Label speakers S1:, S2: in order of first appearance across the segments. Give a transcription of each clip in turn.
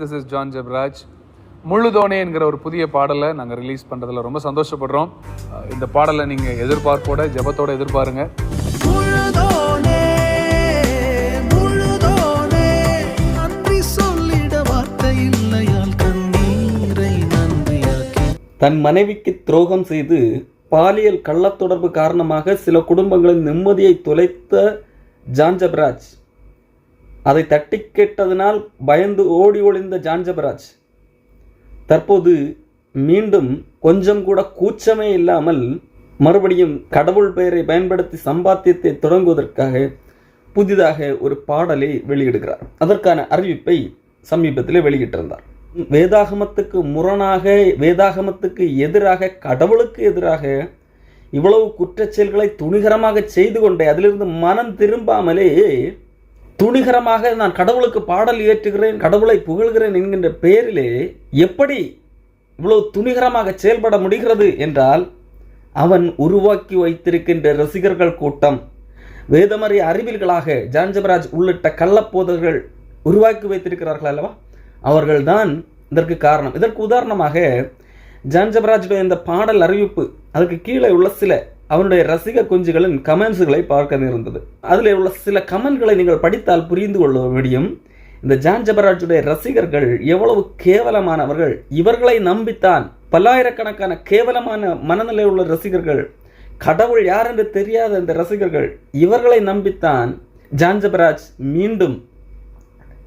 S1: This is John Jebaraj முள்ளுதோனே என்கிற ஒரு புதிய பாடலை நாங்கள் ரிலீஸ் பண்ணுறதுல ரொம்ப சந்தோஷப்படுறோம். இந்த பாடலை நீங்கள் எதிர்பார்ப்போட ஜெபத்தோட எதிர்பாருங்க.
S2: முழுதோனே முழுதோனே
S3: தன் மனைவிக்கு துரோகம் செய்து பாலியல் கள்ளத்தொடர்பு காரணமாக சில குடும்பங்களின் நிம்மதியை தொலைத்த ஜான்ஜபராஜ் அதை தட்டி கேட்டதனால் பயந்து ஓடி ஒளிந்த ஜான்ஜபராஜ். தற்போது மீண்டும் கொஞ்சம் கூட கூச்சமே இல்லாமல் மறுபடியும் கடவுள் பெயரை பயன்படுத்தி சம்பாத்தியத்தை தொடங்குவதற்காக புதிதாக ஒரு பாடலை வெளியிடுகிறார். அதற்கான அறிவிப்பை சமீபத்தில் வெளியிட்டிருந்தார். வேதாகமத்துக்கு முரணாக வேதாகமத்துக்கு எதிராக கடவுளுக்கு எதிராக இவ்வளவு குற்றச்செயல்களை துணிகரமாக செய்து கொண்டே அதிலிருந்து மனம் திரும்பாமலே துணிகரமாக நான் கடவுளுக்கு பாடல் இயற்றுகிறேன் கடவுளை புகழ்கிறேன் என்கின்ற பெயரிலே எப்படி இவ்வளவு துணிகரமாக செயல்பட முடிகிறது என்றால் அவன் உருவாக்கி வைத்திருக்கின்ற ரசிகர்கள் கூட்டம் வேதமறை அறிவில்களாக ஜான்ஜபராஜ் உள்ளிட்ட கள்ளப்போதர்கள் உருவாக்கி வைத்திருக்கிறார்கள் அல்லவா? அவர்கள்தான் இதற்கு காரணம். இதற்கு உதாரணமாக ஜான்ஜபராஜுடைய இந்த பாடல் அறிவிப்பு அதுக்கு கீழே உள்ள சில அவனுடைய ரசிக குஞ்சுகளின் கமெண்ட்ஸுகளை பார்க்க நேர்ந்தது. அதில் உள்ள சில கமெண்ட்களை நீங்கள் படித்தால் புரிந்து கொள்ள முடியும். இந்த ஜான் ஜபராஜுடைய ரசிகர்கள் எவ்வளவு கேவலமானவர்கள். இவர்களை நம்பித்தான் பல்லாயிரக்கணக்கான கேவலமான மனநிலை உள்ள ரசிகர்கள். கடவுள் யார் என்று தெரியாத இந்த ரசிகர்கள். இவர்களை நம்பித்தான் ஜான் ஜபராஜ் மீண்டும்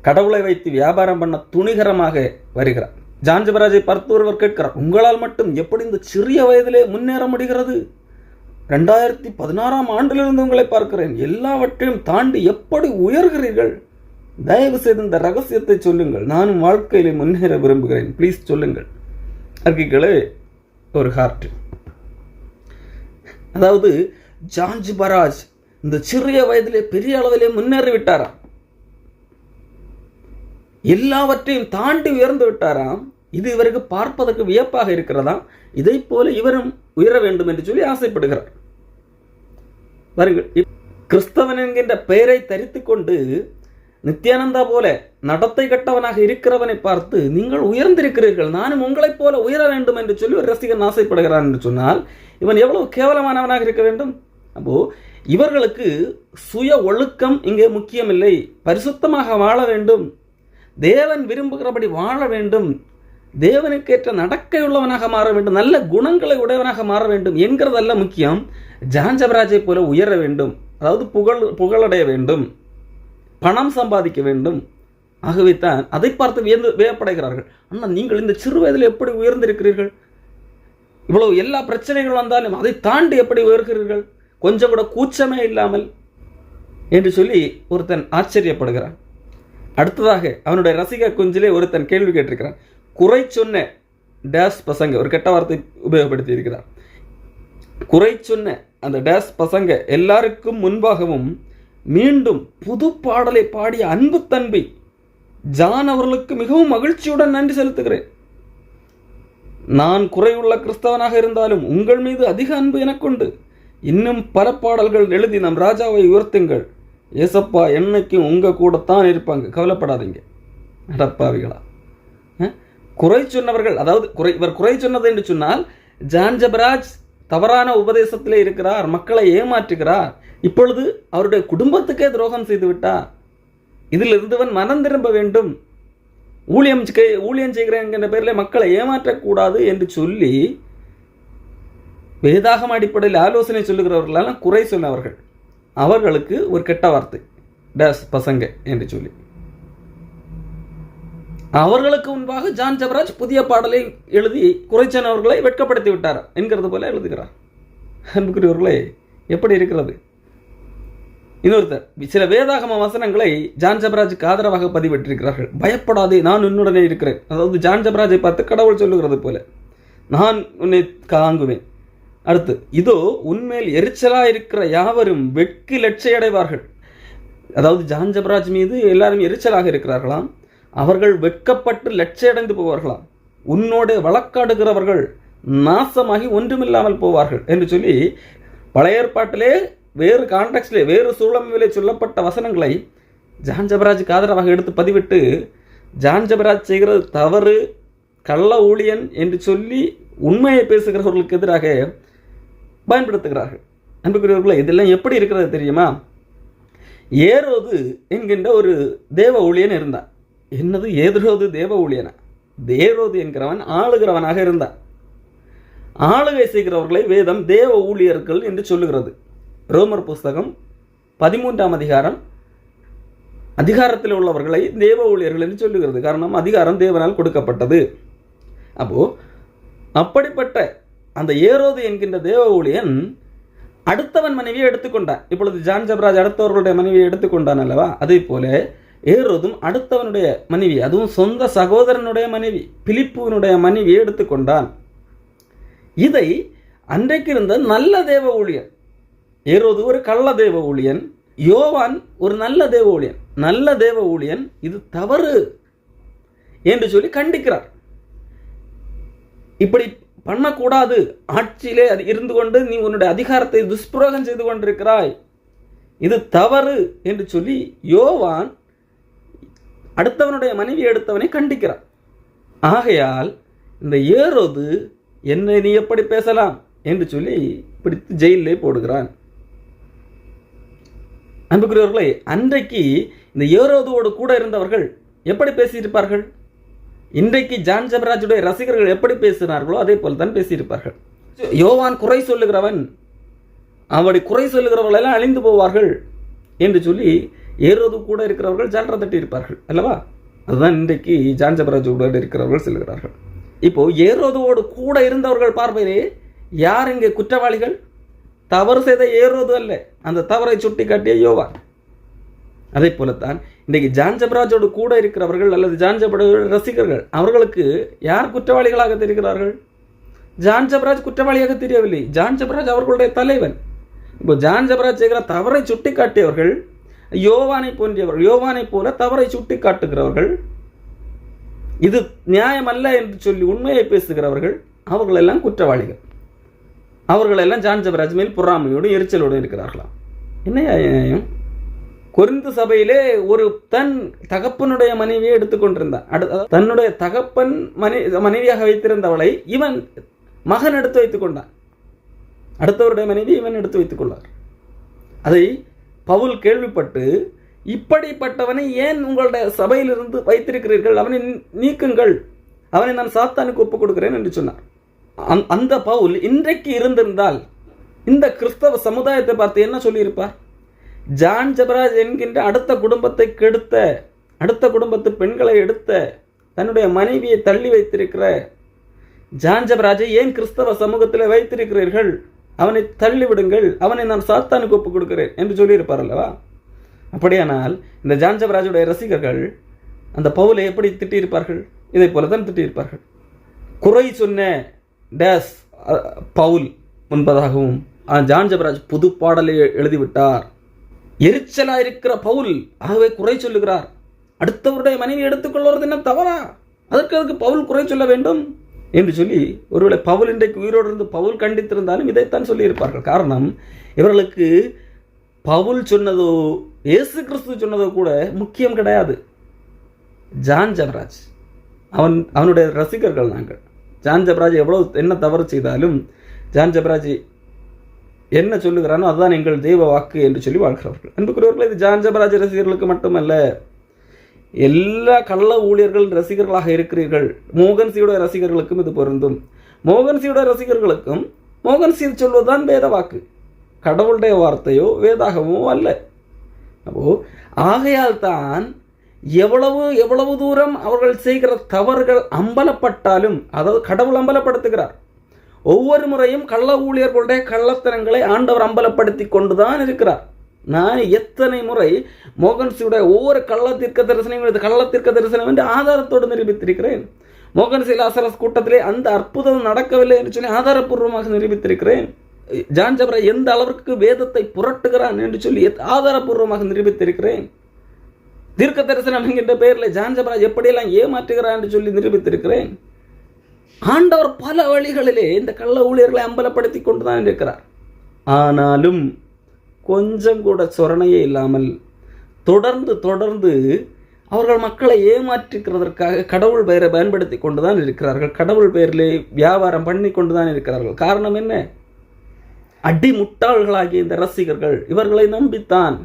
S3: கடவுளை வைத்து வியாபாரம் பண்ண துணிகரமாக வருகிறார். ஜான் ஜபராஜை பார்த்து ஒருவர் கேட்கிறார் உங்களால் மட்டும் எப்படி இந்த சிறிய வயதிலே முன்னேற முடிகிறது? ரெண்டாயிரத்தி பதினாறாம் ஆண்டிலிருந்து உங்களை பார்க்கிறேன். எல்லாவற்றையும் தாண்டி எப்படி உயர்கிறீர்கள்? தயவு செய்து இந்த ரகசியத்தை சொல்லுங்கள். நானும் வாழ்க்கையில் முன்னேற விரும்புகிறேன். ப்ளீஸ் சொல்லுங்கள். அர்க்கிகளே ஒரு ஹார்ட் அதாவது ஜான்ஜ் பராஜ் இந்த சிறிய வயதிலே பெரிய அளவிலே முன்னேறி விட்டாராம். எல்லாவற்றையும் தாண்டி உயர்ந்து விட்டாராம். இது இவருக்கு பார்ப்பதற்கு வியப்பாக இருக்கிறதா? இதை போல இவரும் உயர வேண்டும் என்று சொல்லி ஆசைப்படுகிறார். பாருங்கள் கிறிஸ்தவன் என்கின்ற பெயரை தரித்து கொண்டு நித்யானந்தா போல நடத்தை கட்டவனாக இருக்கிறவனை பார்த்து நீங்கள் உயர்ந்திருக்கிறீர்கள் நானும் உங்களைப் போல உயர வேண்டும் என்று சொல்லி ஒரு ரசிகன் ஆசைப்படுகிறான் என்று சொன்னால் இவன் எவ்வளவு கேவலமானவனாக இருக்க வேண்டும்? அப்போ இவர்களுக்கு சுய ஒழுக்கம் இங்கே முக்கியமில்லை. பரிசுத்தமாக வாழ வேண்டும். தேவன் விரும்புகிறபடி வாழ வேண்டும். தேவனுக்கேற்ற நடக்கையுள்ளவனாக மாற வேண்டும் நல்ல குணங்களை உடையவனாக மாற வேண்டும் என்கிறதல்ல முக்கியம். ஜான்ஜபராஜை போல உயர வேண்டும் அதாவது புகழ் புகழடைய வேண்டும் பணம் சம்பாதிக்க வேண்டும். ஆகவே தான் அதை பார்த்து வியந்து வியப்படைகிறார்கள். அண்ணா நீங்கள் இந்த சிறு வயதில் எப்படி உயர்ந்திருக்கிறீர்கள்? இவ்வளவு எல்லா பிரச்சனைகள் வந்தாலும் அதை தாண்டி எப்படி உயர்கிறீர்கள்? கொஞ்சம் கூட கூச்சமே இல்லாமல் என்று சொல்லி ஒருத்தன் ஆச்சரியப்படுகிறான். அடுத்ததாக அவனுடைய ரசிக குஞ்சிலே ஒருத்தன் கேள்வி கேட்டிருக்கிறான். குறை சொன்ன டேஸ் பசங்க ஒரு கெட்ட வார்த்தை உபயோகப்படுத்தி இருக்கிறார் குறை சொன்ன அந்த டேஸ் பசங்க எல்லாருக்கும் முன்பாகவும் மீண்டும் புது பாடலை பாடிய அன்பு தன்பி ஜான் அவர்களுக்கு மிகவும் மகிழ்ச்சியுடன் நன்றி செலுத்துகிறேன். நான் குறையுள்ள கிறிஸ்தவனாக இருந்தாலும் உங்கள் மீது அதிக அன்பு எனக்குண்டு. இன்னும் பல பாடல்கள் எழுதி நம் ராஜாவை உயர்த்துங்கள். ஏசப்பா என்னைக்கும் உங்கள் கூட தான் இருப்பாங்க. கவலைப்படாதீங்க. நடப்பாவிகளா குறை சொன்னவர்கள் அதாவது குறை இவர் குறை சொன்னது என்று சொன்னால் ஜான் ஜபராஜ் தவறான உபதேசத்திலே இருக்கிறார் மக்களை ஏமாற்றுகிறார் இப்பொழுது அவருடைய குடும்பத்துக்கே துரோகம் செய்து விட்டார். இதில் இருந்தவன் மனம் திரும்ப வேண்டும். ஊழியம் ஊழியம் செய்கிறேன் என்ற பேரில் மக்களை ஏமாற்றக்கூடாது என்று சொல்லி வேதாகம் அடிப்படையில் ஆலோசனை சொல்லுகிறவர்களெல்லாம் குறை சொன்னவர்கள் அவர்களுக்கு ஒரு கெட்ட வார்த்தை டேஸ் பசங்க என்று சொல்லி. அவர்களுக்கு முன்பாக ஜான் ஜபராஜ் புதிய பாடலை எழுதி குறைச்சனவர்களை வெட்கப்படுத்தி விட்டார் என்கிறது போல எழுதுகிறார். அன்புக்குரியவர்களே எப்படி இருக்கிறது? இன்னொருத்தர் சில வேதாகம வசனங்களை ஜான் ஜபராஜுக்கு ஆதரவாக பதிவிட்டிருக்கிறார்கள். பயப்படாதே நான் உன்னுடனே இருக்கிறேன். அதாவது ஜான் ஜபராஜை பார்த்து கடவுள் சொல்லுகிறது போல நான் உன்னை தாங்குவேன் அடுத்து இதோ உண்மையில் எரிச்சலாக இருக்கிற யாவரும் வெட்கி லட்சையடைவார்கள். அதாவது ஜான் ஜபராஜ் மீது எல்லாரும் எரிச்சலாக இருக்கிறார்களாம். அவர்கள் வெட்கப்பட்டு லட்சையடைந்து போவார்களாம். உன்னோடு வழக்காடுகிறவர்கள் நாசமாகி ஒன்றுமில்லாமல் போவார்கள் என்று சொல்லி பழைய ஏற்பாட்டிலே வேறு கான்டெக்ட்லே வேறு சூழமையிலே சொல்லப்பட்ட வசனங்களை ஜான் ஜபராஜுக்கு ஆதரவாக எடுத்து பதிவிட்டு ஜான் ஜபராஜ் செய்கிறது தவறு கள்ள ஊழியன் என்று சொல்லி உண்மையை பேசுகிறவர்களுக்கு எதிராக பயன்படுத்துகிறார்கள். அன்புக்குரியவர்களே இதெல்லாம் எப்படி இருக்கிறது தெரியுமா? ஏரோது என்கின்ற ஒரு தேவ ஊழியன் இருந்தான். என்னது? ஏதுரோது தேவ ஊழியனா தேரோது என்கிறவன் ஆளுகிறவனாக இருந்தான். ஆளுகை செய்கிறவர்களை வேதம் தேவ ஊழியர்கள் என்று சொல்லுகிறது. ரோமர் புஸ்தகம் பதிமூன்றாம் அதிகாரம். அதிகாரத்தில் உள்ளவர்களை தேவ ஊழியர்கள் என்று சொல்லுகிறது. காரணம் அதிகாரம் தேவனால் கொடுக்கப்பட்டது. அப்போ அப்படிப்பட்ட அந்த ஏரோது என்கின்ற தேவ ஊழியன் அடுத்தவன் மனைவியை எடுத்துக்கொண்டான். இப்பொழுது ஜான் ஜபராஜ் அடுத்தவர்களுடைய மனைவியை எடுத்துக்கொண்டான் அல்லவா? அதே போல ஏறுவதும் அடுத்தவனுடைய மனைவி அதுவும் சொந்த சகோதரனுடைய மனைவி பிலிப்புவனுடைய மனைவி எடுத்துக்கொண்டான். இதை அன்றைக்கு இருந்த நல்ல தேவ ஊழியன் ஏறுவது ஒரு கள்ள தேவ ஊழியன் யோவான் ஒரு நல்ல தேவ ஊழியன். நல்ல தேவ ஊழியன் இது தவறு என்று சொல்லி கண்டிக்கிறார். இப்படி பண்ணக்கூடாது. ஆட்சியிலே அது இருந்து கொண்டு நீ உன்னுடைய அதிகாரத்தை துஷ்பிரோகம் செய்து கொண்டிருக்கிறாய். இது தவறு என்று சொல்லி யோவான் அடுத்தவனுடைய மனைவி எடுத்தவனை கண்டிக்கிறான். ஆகையால் இந்த ஏரோது என்னை நீ எப்படி பேசலாம்? என்று சொல்லி பிடித்து ஜெயிலே போடுகிறான். அன்புக்குரியவர்களே அன்றைக்கு இந்த ஏரோதுவோடு கூட இருந்தவர்கள் எப்படி பேசியிருப்பார்கள்? இன்றைக்கு ஜான் ஜபராஜுடைய ரசிகர்கள் எப்படி பேசினார்களோ அதே போல் தான் பேசியிருப்பார்கள். யோவான் குறை சொல்லுகிறவன் அவடி குறை சொல்லுகிறவர்கள் எல்லாம் அழிந்து போவார்கள் என்று சொல்லி ஏறுவது கூட இருக்கிறவர்கள் ஜால்ரா தட்டி இருப்பார்கள் அல்லவா? அதுதான் இன்றைக்கு ஜான் இருக்கிறவர்கள் செல்கிறார்கள். இப்போ ஏறுவதோடு கூட இருந்தவர்கள் பார்வையிலே யார் இங்கே குற்றவாளிகள்? தவறு செய்த ஏறுவது அல்ல அந்த தவறை சுட்டி காட்டிய யோவா அதே போலத்தான் இன்றைக்கு ஜான் ஜபராஜோடு கூட இருக்கிறவர்கள் அல்லது ஜான் ஜபராஜோட ரசிகர்கள் அவர்களுக்கு யார் குற்றவாளிகளாக தெரிகிறார்கள்? ஜான் ஜபராஜ் குற்றவாளியாக தெரியவில்லை. ஜான் ஜபராஜ் அவர்களுடைய தலைவன். இப்போ ஜான் ஜபராஜ் செய்கிற தவறை சுட்டி காட்டியவர்கள் யோவானை போன்றவர்கள் யோவானை போல தவறை சுட்டி காட்டுகிறவர்கள் இது நியாயமல்ல என்று சொல்லி உண்மையை பேசுகிறவர்கள் அவர்களெல்லாம் குற்றவாளிகள். அவர்களெல்லாம் ஜான் ஜபராஜ் மேல் பொறாமையோடும் எரிச்சலோடும் இருக்கிறார்களாம் என்ன நியாயம்? குறிந்து சபையிலே ஒரு தன் தகப்பனுடைய மனைவியை எடுத்துக்கொண்டிருந்தான் அடு தன்னுடைய தகப்பன் மனை மனைவியாக வைத்திருந்தவளை இவன் மகன் எடுத்து வைத்துக் கொண்டான். அடுத்தவருடைய மனைவி இவன் எடுத்து வைத்துக் கொள்ளார் அதை பவுல் கேள்விப்பட்டு இப்படிப்பட்டவனை ஏன் உங்களுடைய சபையிலிருந்து வைத்திருக்கிறீர்கள்? அவனை நீக்குங்கள். அவனை நான் சாத்தானுக்கு ஒப்புக் கொடுக்கிறேன் என்று சொன்னார். அந்த- அந்த பவுல் இன்றைக்கு இருந்திருந்தால் இந்த கிறிஸ்தவ சமுதாயத்தை பார்த்து என்ன சொல்லியிருப்பார்? ஜான் ஜபராஜ் என்கின்ற அடுத்த குடும்பத்தை கெடுத்த அடுத்த குடும்பத்து பெண்களை எடுத்த தன்னுடைய மனைவியை தள்ளி வைத்திருக்கிற ஜான் ஜபராஜை ஏன் கிறிஸ்தவ சமூகத்தில் வைத்திருக்கிறீர்கள்? அவனை தள்ளிவிடுங்கள் அவனை நான் சாத்தானுக்கு ஒப்புக் கொடுக்கிறேன் என்று சொல்லியிருப்பார் அல்லவா? அப்படியானால் இந்த ஜான் ஜபராஜுடைய ரசிகர்கள் அந்த பவுலை எப்படி திட்டியிருப்பார்கள்? இதை போல தான் திட்டியிருப்பார்கள். குறை சொன்ன டேஸ் பவுல் முன்பதாகவும் ஜான் ஜபராஜ் புது பாடலை எழுதிவிட்டார். எரிச்சலா இருக்கிற பவுல் ஆகவே குறை சொல்லுகிறார். அடுத்தவருடைய மனைவி எடுத்துக்கொள்வது என்ன தவறா? அதற்கு அதுக்கு பவுல் குறை சொல்ல வேண்டும்? என்று சொல்லி ஒருவேளை பவுல் இன்றைக்கு உயிரோடு இருந்து பவுல் கண்டித்திருந்தாலும் இதைத்தான் சொல்லியிருப்பார்கள். காரணம் இவர்களுக்கு பவுல் சொன்னதோ இயேசு கிறிஸ்து சொன்னதோ கூட முக்கியம் கிடையாது. ஜான் ஜபராஜ் அவன் அவனுடைய ரசிகர்கள் நாங்கள். ஜான் ஜபராஜ் எவ்வளோ என்ன தவறு செய்தாலும் ஜான் ஜபராஜ் என்ன சொல்லுகிறானோ அதுதான் எங்கள் தெய்வ வாக்கு என்று சொல்லி வாழ்கிறவர்கள். அன்புக்குரியவர்கள் இது ஜான் ஜபராஜ் ரசிகர்களுக்கு மட்டுமல்ல எல்லா கள்ள ஊழியர்கள் ரசிகர்களாக இருக்கிறீர்கள். மோகன்சியோட ரசிகர்களுக்கும் இது பொருந்தும். மோகன்சியோட ரசிகர்களுக்கும் மோகன்சி சொல்வதுதான் வேத வாக்கு. கடவுளுடைய வார்த்தையோ வேதாகமோ அல்ல. அப்போ ஆகையால் தான் எவ்வளவு எவ்வளவு தூரம் அவர்கள் செய்கிற தவறுகள் அம்பலப்பட்டாலும் அதாவது கடவுள் அம்பலப்படுத்துகிறார். ஒவ்வொரு முறையும் கள்ள ஊழியர்களுடைய கள்ளத்தனங்களை ஆண்டவர் அம்பலப்படுத்தி கொண்டுதான் இருக்கிறார். நான் எத்தனை முறை மோகன்சியுடைய ஒவ்வொரு கள்ள தீர்க்க தரிசனம் இது கள்ள தீர்க்க தரிசனம் என்று ஆதாரத்தோடு நிரூபித்திருக்கிறேன். மோகன் சிலாசரஸ் கூட்டத்திலே அந்த அற்புதம் நடக்கவில்லை என்று சொல்லி ஆதாரப்பூர்வமாக நிரூபித்திருக்கிறேன். ஜான் ஜபரா எந்த அளவிற்கு வேதத்தை புரட்டுகிறான் என்று சொல்லி எத்- ஆதாரப்பூர்வமாக நிரூபித்திருக்கிறேன். தீர்க்க தரிசனம் என்கின்ற பெயரில் ஜான் ஜபராஜ் எப்படியெல்லாம் ஏமாற்றுகிறான் என்று சொல்லி நிரூபித்திருக்கிறேன். ஆண்டவர் பல வழிகளிலே இந்த கள்ள ஊழியர்களை அம்பலப்படுத்தி கொண்டுதான் இருக்கிறார். ஆனாலும் கொஞ்சம் கூட சொரணையே இல்லாமல் தொடர்ந்து தொடர்ந்து அவர்கள் மக்களை ஏமாற்றிக்கிறதற்காக கடவுள் பெயரை பயன்படுத்தி கொண்டுதான் இருக்கிறார்கள். கடவுள் பெயரிலே வியாபாரம் பண்ணி கொண்டுதான் இருக்கிறார்கள். காரணம் என்ன? அடி முட்டாள்களாகிய இந்த ரசிகர்கள் இவர்களை நம்பித்தான்.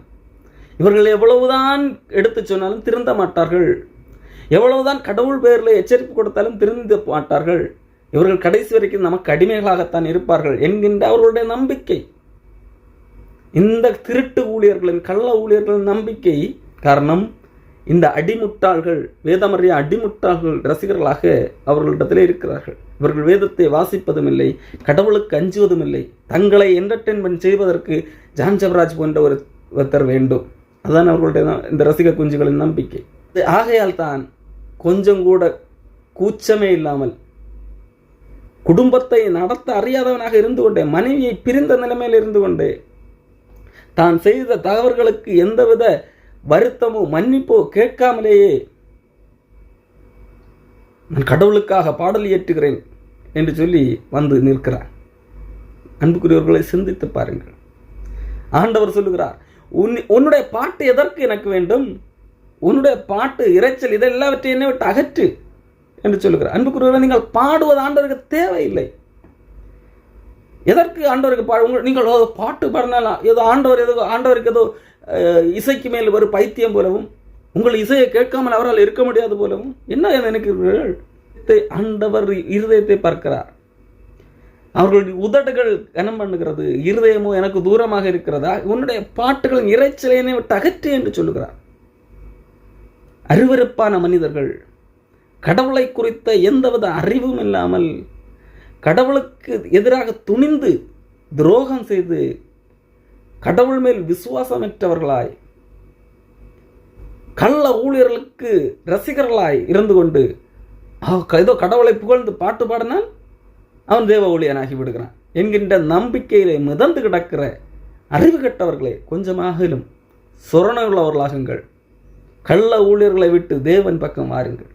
S3: இவர்கள் எவ்வளவுதான் எடுத்து சொன்னாலும் திருந்த மாட்டார்கள். எவ்வளவுதான் கடவுள் பெயரில் எச்சரிப்பு கொடுத்தாலும் திருந்த மாட்டார்கள். இவர்கள் கடைசி வரைக்கும் நமக்கு அடிமைகளாகத்தான் இருப்பார்கள் என்கின்ற அவர்களுடைய நம்பிக்கை. இந்த திருட்டு ஊழியர்களின் கள்ள ஊழியர்களின் நம்பிக்கை காரணம் இந்த அடிமுட்டாள்கள் வேதமறிய அடிமுட்டாள்கள் ரசிகர்களாக அவர்களிடத்திலே இருக்கிறார்கள். இவர்கள் வேதத்தை வாசிப்பதும் இல்லை கடவுளுக்கு அஞ்சுவதும் இல்லை தங்களை என்டர்டெயின்மெண்ட் செய்வதற்கு ஜான் ஜவராஜ் போன்ற ஒரு ஒருத்தர் வேண்டும். அதுதான் அவர்களுடைய இந்த ரசிக குஞ்சுகளின் நம்பிக்கை. ஆகையால் தான் கொஞ்சம் கூட கூச்சமே இல்லாமல் குடும்பத்தை நடத்த அறியாதவனாக இருந்து கொண்டே மனைவியை பிரிந்த நிலைமையில் இருந்து கொண்டே தான் செய்த தவறுகளுக்கு எந்தவித வருத்தமோ மன்னிப்போ கேட்காமலேயே நான் கடவுளுக்காக பாடல் இயற்றுகிறேன் என்று சொல்லி வந்து நிற்கிறார். அன்புக்குரியவர்களை சிந்தித்து பாருங்கள். ஆண்டவர் சொல்லுகிறார் உன் உன்னுடைய பாட்டு எதற்கு எனக்கு வேண்டும்? உன்னுடைய பாட்டு இரைச்சல் இதெல்லாவற்றையும் என்னை விட்டு அகற்று என்று சொல்லுகிறார். அன்புக்குரியவர்களை நீங்கள் பாடுவது ஆண்டவருக்கு தேவையில்லை. எதற்கு ஆண்டவருக்கு பா உங்கள் நீங்கள் பாட்டு பாடினாலாம் ஏதோ ஆண்டவர் ஏதோ ஆண்டவருக்கு ஏதோ அஹ், இசைக்கு மேல் ஒரு பைத்தியம் போலவும் உங்கள் இசையை கேட்காமல் அவரால் இருக்க முடியாது போலவும் என்ன நினைக்கிறீர்கள்? ஆண்டவர் இருதயத்தை பார்க்கிறார். அவர்களுடைய உதடுகள் கனம் பண்ணுகிறது இருதயமோ எனக்கு தூரமாக இருக்கிறதா? உன்னுடைய பாட்டுகளின் இறைச்சலையினை விட்டு அகற்று என்று சொல்லுகிறார். அருவருப்பான மனிதர்கள் கடவுளை குறித்த எந்தவித அறிவும் இல்லாமல் கடவுளுக்கு எதிராக துணிந்து துரோகம் செய்து கடவுள் மேல் விசுவாசமற்றவர்களாய் கள்ள ஊழியர்களுக்கு ரசிகர்களாய் இருந்து கொண்டு ஏதோ கடவுளை புகழ்ந்து பாட்டு பாடினால் அவன் தேவ ஊழியனாகி விடுகிறான் என்கின்ற நம்பிக்கையிலே மிதந்து கிடக்கிற அறிவு கெட்டவர்களே கொஞ்சமாகிலும் சொரண உள்ளவர்களாகுங்கள். கள்ள ஊழியர்களை விட்டு தேவன் பக்கம் வாருங்கள்.